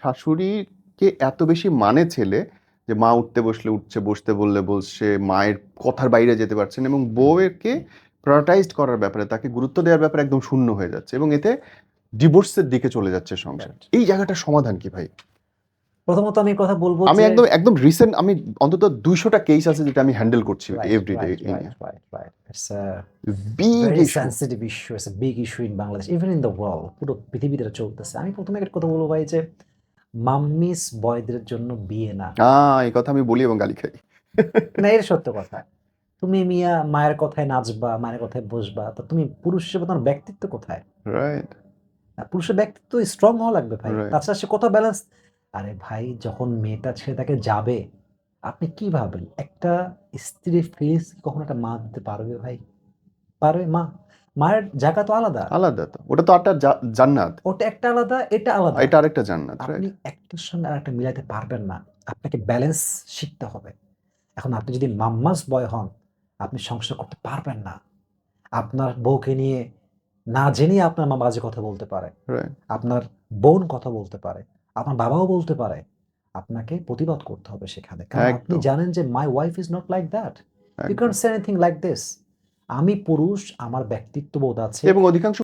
শাশুড়িকে এত বেশি মানে ছেলে যে মা উঠতে বসলে উঠছে বসতে বললে বলছে মায়ের কথার বাইরে যেতে পারছেন এবং বউয়েরকে প্রায়োরিটাইজড করার ব্যাপারে তাকে গুরুত্ব দেওয়ার ব্যাপারে একদম শূন্য হয়ে যাচ্ছে এবং এতে ডিভোর্সের দিকে চলে যাচ্ছে সংসার। এই জায়গাটার সমাধান কি ভাই? প্রথমত আমি কথা বলব আমি একদম একদম রিসেন্ট আমি অন্তত দুইশোটা কেস আছে যেটা আমি হ্যান্ডেল করছি everyday big sensitive issue. It's a big issue in Bangladesh, even in পুরো পৃথিবীতে চলতেছে। আমি প্রথমে একটা কথা বলব ভাই যে মাম্মিস বয়দের জন্য বিয়ে না। এই কথা আমি বলি এবং গালি খাই। না এর সত্য কথা। তুমি মিয়া মায়ের কথায় নাচবা মায়ের কথায় বসবা তো তুমি পুরুষ হিসেবে তোমার ব্যক্তিত্ব কোথায়? রাইট পুরুষের ব্যক্তিত্ব স্ট্রং হওয়া লাগবে ভাই. তাছাড়া সে কত ব্যালেন্স আরে ভাই যখন মেয়েটা ছেড়ে তাকে যাবে আপনি কি ভাবেন? একটা স্ত্রীর ফেস কখনো একটা মা দিতে পারবে ভাই? পারবে মা? মায়ের জায়গা তো আলাদা। আলাদা তো। ওটা তো একটা জান্নাত। ওটা একটা আলাদা এটা আলাদা। এটা আরেকটা জান্নাত আপনি একটার সঙ্গে আরেকটা মিলাতে পারবেন না। আপনাকে ব্যালেন্স শিখতে হবে। এখন আপনি যদি মাম্মাস বয় হন আপনি সংসার করতে পারবেন না। আপনার বউকে নিয়ে না জেনে আপনার মা বাজে কথা বলতে পারে। আপনার বোন কথা বলতে পারে। আপনার বাবাও বলতে পারে। আপনাকে প্রতিবাদ করতে হবে সেখানে। কারণ আপনি জানেন যে my wife is not like that you can say anything like this আমি পুরুষ আমার ব্যক্তিত্ববোধ আছে। এবং অধিকাংশ